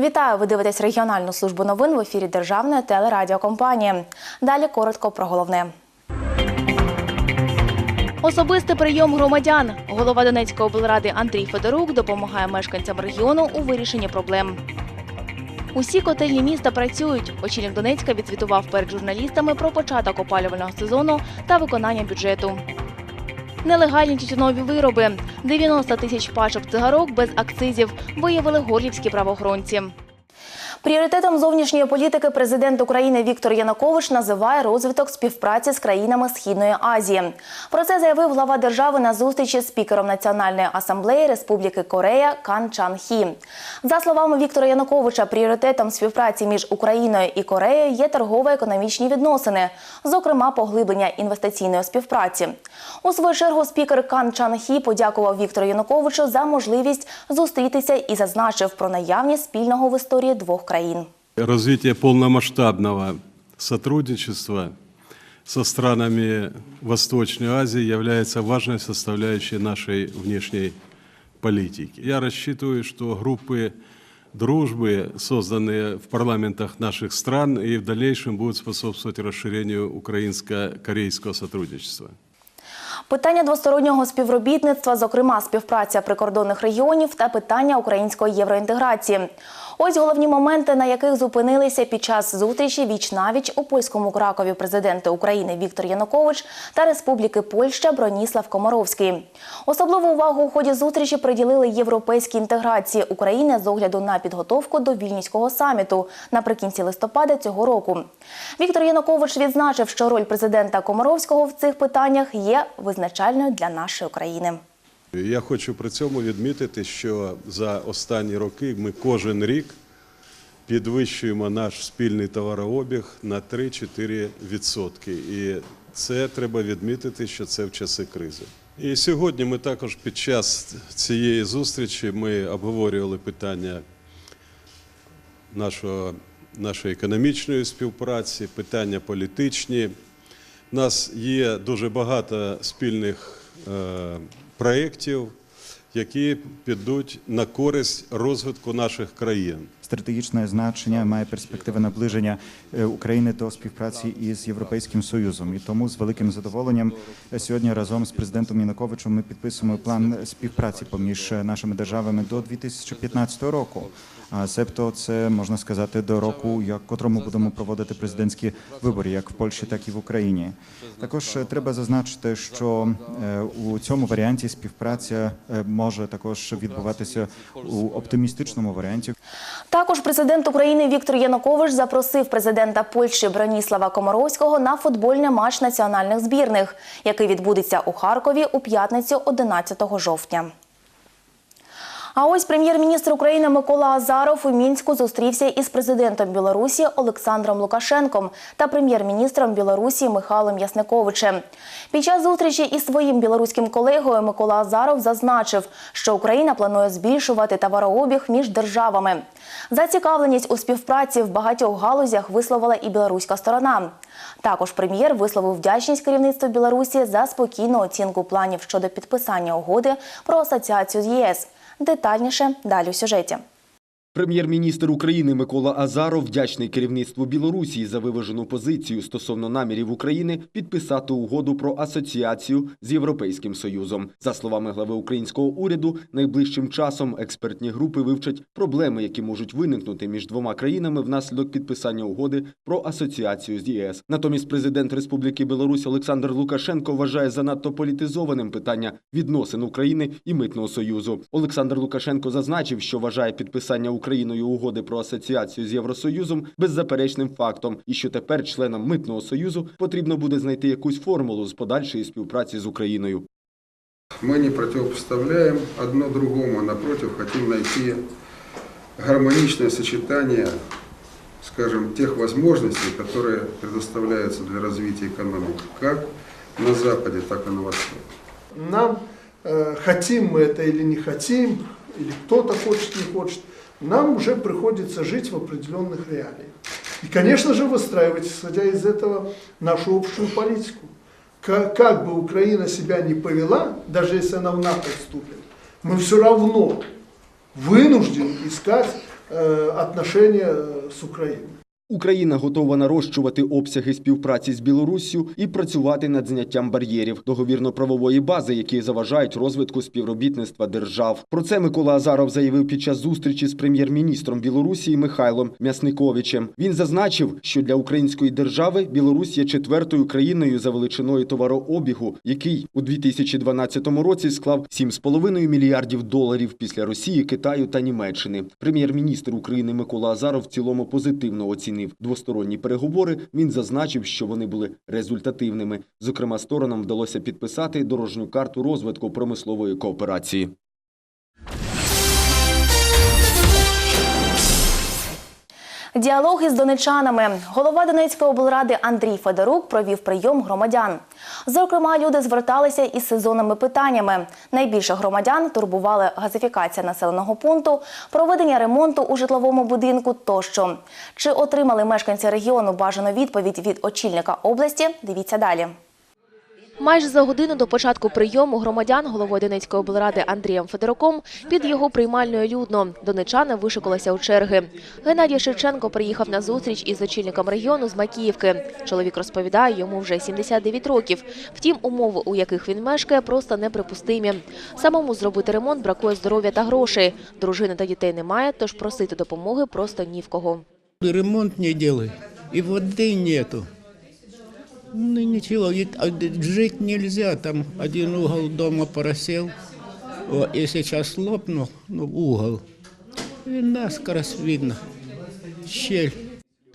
Вітаю! Ви дивитесь регіональну службу новин в ефірі Державної телерадіокомпанії. Далі коротко про головне. Особистий прийом громадян. Голова Донецької облради Андрій Федорук допомагає мешканцям регіону у вирішенні проблем. Усі котельні міста працюють. Очільник Донецька відзвітував перед журналістами про початок опалювального сезону та виконання бюджету. Нелегальні тютюнові вироби. 90 тисяч пачок цигарок без акцизів виявили горлівські правоохоронці. Пріоритетом зовнішньої політики президент України Віктор Янукович називає розвиток співпраці з країнами Східної Азії. Про це заявив глава держави на зустрічі з спікером Національної асамблеї Республіки Корея Кан Чан Хі. За словами Віктора Януковича, пріоритетом співпраці між Україною і Кореєю є торгово-економічні відносини, зокрема поглиблення інвестиційної співпраці. У свою чергу спікер Кан Чан Хі подякував Віктору Януковичу за можливість зустрітися і зазначив про наявність спільного в історії двох країн. Развитие полномасштабного сотрудничества со странами Восточной Азии является важной составляющей нашей внешней политики. Я рассчитываю, что группы дружбы, созданные в парламентах наших стран, и в дальнейшем будут способствовать расширению украинско-корейского сотрудничества. Питання двостороннього співробітництва, зокрема співпраця прикордонних регіонів та питання української євроінтеграції. Ось головні моменти, на яких зупинилися під час зустрічі віч навіч у польському Кракові президенти України Віктор Янукович та Республіки Польща Броніслав Комаровський. Особливу увагу у ході зустрічі приділили європейській інтеграції України з огляду на підготовку до вільнюського саміту наприкінці листопада цього року. Віктор Янукович відзначив, що роль президента Комаровського в цих питаннях є визначальною для нашої країни. Я хочу при цьому відмітити, що за останні роки ми кожен рік підвищуємо наш спільний товарообіг на 3-4 відсотки. І це треба відмітити, що це в часи кризи. І сьогодні ми також під час цієї зустрічі ми обговорювали питання нашого, нашої економічної співпраці, питання політичні. У нас є дуже багато спільних е, проєктів, які підуть на користь розвитку наших країн. Стратегічне значення має перспективи наближення е, України до співпраці із Європейським Союзом. І тому з великим задоволенням е, сьогодні разом з президентом Януковичем ми підписуємо план співпраці поміж е, нашими державами до 2015 року. А себто це можна сказати до року, як котрому будемо проводити президентські вибори, як в Польщі, так і в Україні. Також треба зазначити, що у цьому варіанті співпраця може також відбуватися у оптимістичному варіанті. Також президент України Віктор Янукович запросив президента Польщі Броніслава Комаровського на футбольний матч національних збірних, який відбудеться у Харкові у п'ятницю 11 жовтня. А ось прем'єр-міністр України Микола Азаров у мінську зустрівся із президентом Білорусі Олександром Лукашенком та прем'єр-міністром Білорусі Михайлом Ясниковичем. Під час зустрічі із своїм білоруським колегою Микола Азаров зазначив, що Україна планує збільшувати товарообіг між державами. Зацікавленість у співпраці в багатьох галузях висловила і білоруська сторона. Також прем'єр висловив вдячність керівництву Білорусі за спокійну оцінку планів щодо підписання угоди про асоціацію з ЄС. Детальніше далі у сюжеті. Прем'єр-міністр України Микола Азаров вдячний керівництву Білорусі за виважену позицію стосовно намірів України підписати угоду про асоціацію з Європейським Союзом. За словами глави українського уряду, найближчим часом експертні групи вивчать проблеми, які можуть виникнути між двома країнами внаслідок підписання угоди про асоціацію з ЄС. Натомість президент Республіки Білорусь Олександр Лукашенко вважає занадто політизованим питання відносин України і митного союзу. Олександр Лукашенко зазначив, що вважає підписання Україною угоди про асоціацію з Євросоюзом беззаперечним фактом, і що тепер членам митного союзу потрібно буде знайти якусь формулу з подальшої співпраці з Україною. Мы не противопоставляем одно другому, а напротив хотим найти гармоничное сочетание, скажем, тех возможностей, которые предоставляются для развития экономики, как на Западе, так и на Востоке. Нам, э, хотим мы это или не хотим, или кто-то хочет, не хочет, нам уже приходится жить в определенных реалиях. И, конечно же, выстраивать, исходя из этого, нашу общую политику. Как, как бы Украина себя не повела, даже если она в НАТО вступит, мы все равно вынуждены искать э, отношения э, с Украиной. Україна готова нарощувати обсяги співпраці з Білоруссю і працювати над зняттям бар'єрів договірно-правової бази, які заважають розвитку співробітництва держав. Про це Микола Азаров заявив під час зустрічі з прем'єр-міністром Білорусі Михайлом М'ясниковичем. Він зазначив, що для української держави Білорусь є четвертою країною за величиною товарообігу, який у 2012 році склав 7,5 мільярдів доларів після Росії, Китаю та Німеччини. Прем'єр-міністр України Микола Азаров в цілому позитивно оцінив двосторонні переговори. Він зазначив, що вони були результативними. Зокрема, сторонам вдалося підписати дорожню карту розвитку промислової кооперації. Діалог із донечанами. Голова Донецької облради Андрій Федорук провів прийом громадян. Зокрема, люди зверталися із сезонними питаннями. Найбільше громадян турбували газифікація населеного пункту, проведення ремонту у житловому будинку тощо. Чи отримали мешканці регіону бажану відповідь від очільника області? Дивіться далі. Майже за годину до початку прийому громадян головою Донецької облради Андрієм Федоруком під його приймальною людно. Донечани вишикалися у черги. Геннадій Шевченко приїхав на зустріч із очільником регіону з Макіївки. Чоловік розповідає, йому вже 79 років. Втім, умови, у яких він мешкає, просто неприпустимі. Самому зробити ремонт бракує здоров'я та грошей. Дружини та дітей немає, тож просити допомоги просто ні в кого. Ремонт не делай, и воды нету. Ну ничего, и- а д- жить нельзя, там один угол дома поросел, О, и сейчас лопнул, ну, угол, и наскоро видно, щель.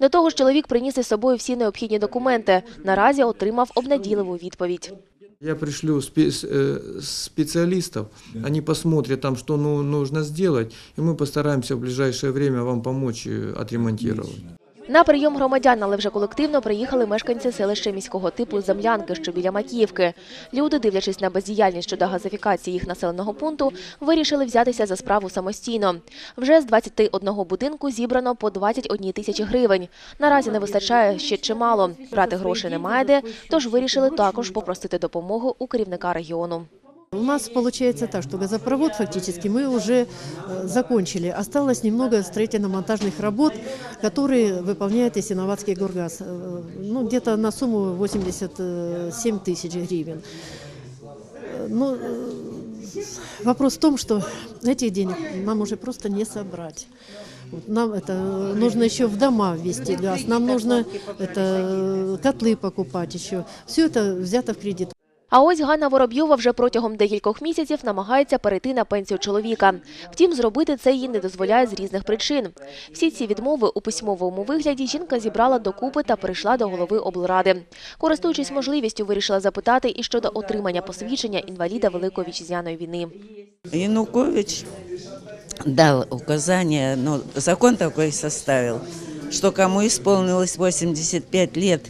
До того ж, чоловік приніс із собою всі необхідні документи. Наразі отримав обнадійливу відповідь. Я пришлю спе- э, специалистов, они посмотрят там, что ну, нужно сделать, и мы постараемся в ближайшее время вам помочь э, отремонтировать. На прийом громадян, але вже колективно приїхали мешканці селища міського типу Землянки, що біля Макіївки. Люди, дивлячись на бездіяльність щодо газифікації їх населеного пункту, вирішили взятися за справу самостійно. Вже з 21 будинку зібрано по 21 тисячі гривень. Наразі не вистачає ще чимало. Брати грошей немає де, тож вирішили також попросити допомогу у керівника регіону. У нас получается так, что газопровод фактически мы уже э, закончили. Осталось немного строительно-монтажных работ, которые выполняет Ясиноватский горгаз. Э, Ну, где-то на сумму 87 тысяч гривен. Ну, э, вопрос в том, что этих денег нам уже просто не собрать. Нам это нужно еще в дома ввести газ, нам нужно это котлы покупать еще. Все это взято в кредит. А ось Ганна Воробйова вже протягом декількох місяців намагається перейти на пенсію чоловіка. Втім, зробити це їй не дозволяє з різних причин. Всі ці відмови у письмовому вигляді жінка зібрала докупи та прийшла до голови облради. Користуючись можливістю, вирішила запитати і щодо отримання посвідчення інваліда Великої вітчизняної війни. Янукович дал указание, ну, закон такой составил, что кому исполнилось 85 лет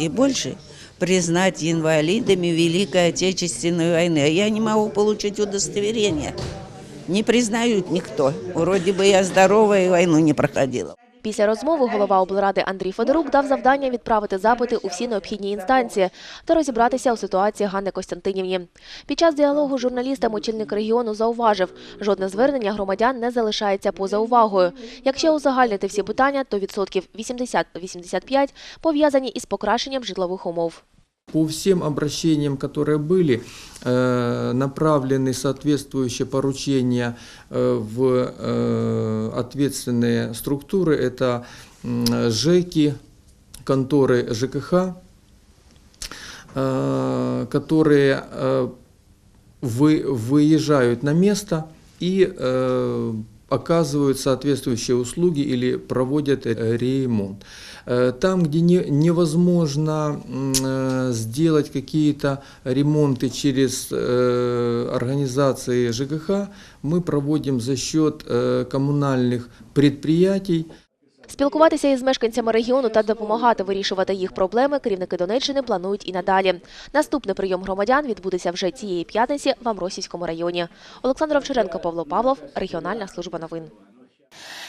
и больше, признать инвалидами Великой Отечественной войны. Я не могу получить удостоверение. Не признают никто. Вроде бы я здоровая и войну не проходила. Після розмови голова облради Андрій Федорук дав завдання відправити запити у всі необхідні інстанції та розібратися у ситуації Ганни Костянтинівні. Під час діалогу з журналістам очільник регіону зауважив, жодне звернення громадян не залишається поза увагою. Якщо узагальнити всі питання, то відсотків 80-85 пов'язані із покращенням житлових умов. По всем обращениям, которые были, э, направлены соответствующие поручения э, в э, ответственные структуры. Это ЖЭКи, конторы ЖКХ, которые вы, выезжают на место и оказывают соответствующие услуги или проводят э, ремонт. Э, Там, где не- невозможно м, э, сделать какие-то ремонты через э, организации ЖКХ, мы проводим за счет э, коммунальных предприятий. Спілкуватися із мешканцями регіону та допомагати вирішувати їх проблеми керівники Донеччини планують і надалі. Наступний прийом громадян відбудеться вже цієї п'ятниці в Амросівському районі. Олександр Овчаренко, Павло Павлов, регіональна служба новин.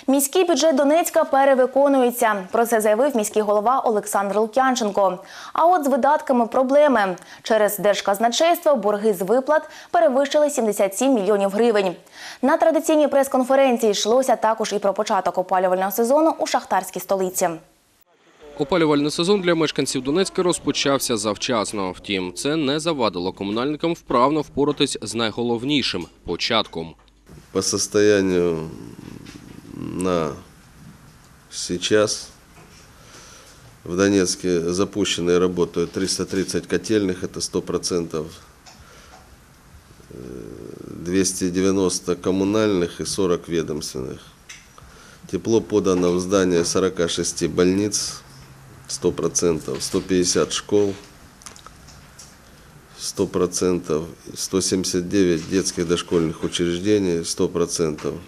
Міський бюджет Донецька перевиконується. Про це заявив міський голова Олександр Лук'янченко. А от з видатками проблеми. Через держказначейство борги з виплат перевищили 77 мільйонів гривень. На традиційній прес-конференції йшлося також і про початок опалювального сезону у шахтарській столиці. Опалювальний сезон для мешканців Донецька розпочався завчасно. Втім, це не завадило комунальникам вправно впоратись з найголовнішим початком. По состоянию на сейчас в Донецке запущены и работают 330 котельных, это 100%, э, 290 коммунальных и 40 ведомственных. Тепло подано в здание 46 больниц, 100%, 150 школ, 100%, 179 детских дошкольных учреждений, 100%.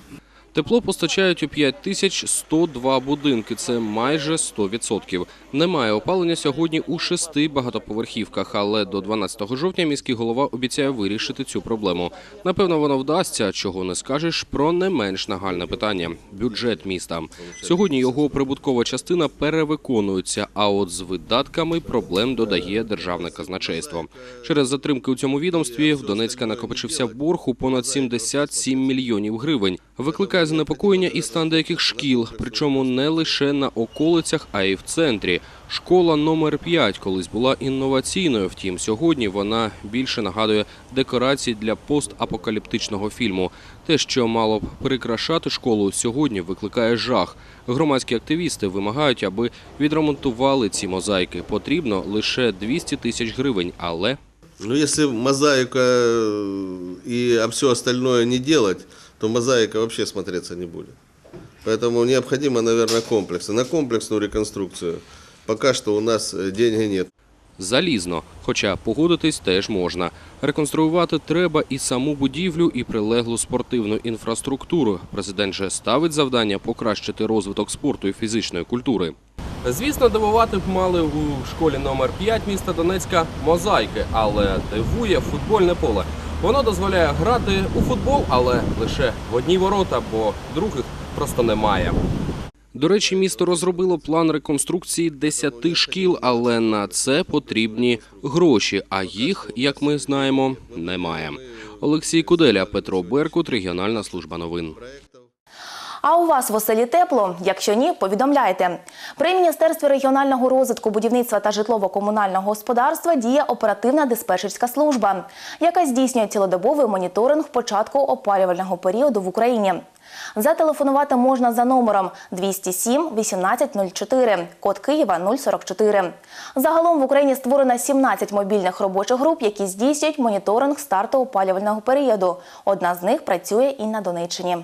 Тепло постачають у 5102 будинки, це майже 100%. Немає опалення сьогодні у шести багатоповерхівках, але до 12 жовтня міський голова обіцяє вирішити цю проблему. Напевно, воно вдасться, чого не скажеш про не менш нагальне питання – бюджет міста. Сьогодні його прибуткова частина перевиконується, а от з видатками проблем додає державне казначейство. Через затримки у цьому відомстві в Донецька накопичився борг у понад 77 мільйонів гривень. Викликає занепокоєння і стан деяких шкіл, причому не лише на околицях, а й в центрі. Школа номер 5 колись була інноваційною, втім сьогодні вона більше нагадує декорації для постапокаліптичного фільму. Те, що мало б прикрашати школу, сьогодні викликає жах. Громадські активісти вимагають, аби відремонтували ці мозаїки. Потрібно лише 200 тисяч гривень, але Ну, если мозаика э, и а все остальное не делать, то мозаика вообще смотреться не будет. Поэтому необходимо, наверное, комплексы. На комплексную реконструкцию пока что у нас э, денег нет. залізно. Хоча погодитись теж можна. Реконструювати треба і саму будівлю, і прилеглу спортивну інфраструктуру. Президент же ставить завдання покращити розвиток спорту і фізичної культури. Звісно, дивувати б мали у школі номер 5 міста Донецька мозаїки, але дивує футбольне поле. Воно дозволяє грати у футбол, але лише в одні ворота, бо других просто немає. До речі, місто розробило план реконструкції 10 шкіл, але на це потрібні гроші. А їх, як ми знаємо, немає. Олексій Куделя, Петро Беркут, регіональна служба новин. А у вас в оселі тепло? Якщо ні, повідомляйте. При Міністерстві регіонального розвитку, будівництва та житлово-комунального господарства діє оперативна диспетчерська служба, яка здійснює цілодобовий моніторинг початку опалювального періоду в Україні. Зателефонувати можна за номером 207 1804, код Києва 044. Загалом в Україні створено 17 мобільних робочих груп, які здійснюють моніторинг старту опалювального періоду. Одна з них працює і на Донеччині.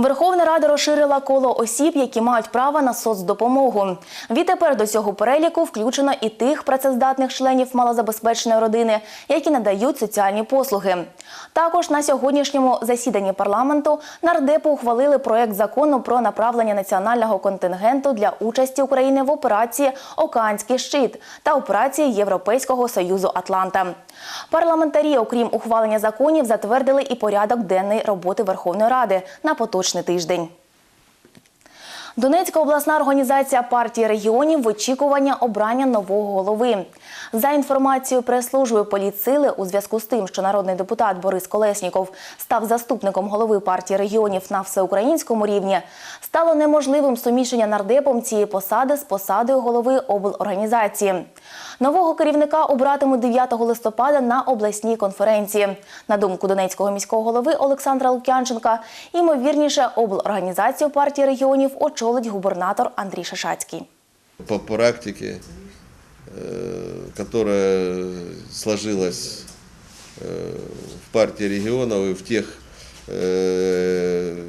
Верховна Рада розширила коло осіб, які мають право на соцдопомогу. Відтепер до цього переліку включено і тих працездатних членів малозабезпеченої родини, які надають соціальні послуги. Також на сьогоднішньому засіданні парламенту нардепи ухвалили проект закону про направлення національного контингенту для участі України в операції Океанський щит та операції Європейського союзу Атланта. Парламентарі, окрім ухвалення законів, затвердили і порядок денний роботи Верховної Ради на поточний тиждень. Донецька обласна організація партії регіонів в очікування обрання нового голови. За інформацією прес-служби політсили, у зв'язку з тим, що народний депутат Борис Колесніков став заступником голови партії регіонів на всеукраїнському рівні, стало неможливим суміщення нардепом цієї посади з посадою голови облорганізації. Нового керівника обратимуть 9 листопада на обласній конференції. На думку донецького міського голови Олександра Лук'янченка, ймовірніше облорганізацію партії регіонів очолить губернатор Андрій Шишацький. По практике, э, которая сложилась э, в партии регионов и в тех, э,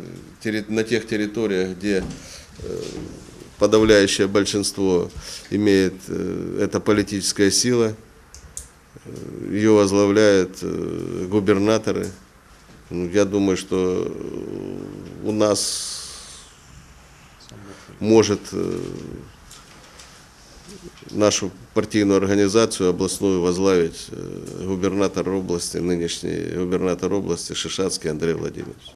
терри- на тех территориях, где э, подавляющее большинство имеет э, эта политическая сила, ее возглавляют э, губернаторы. Ну, Я думаю, что э, у нас может нашу партийную организацию областную возглавить губернатор области, нынешний губернатор области Шишацкий Андрей Владимирович.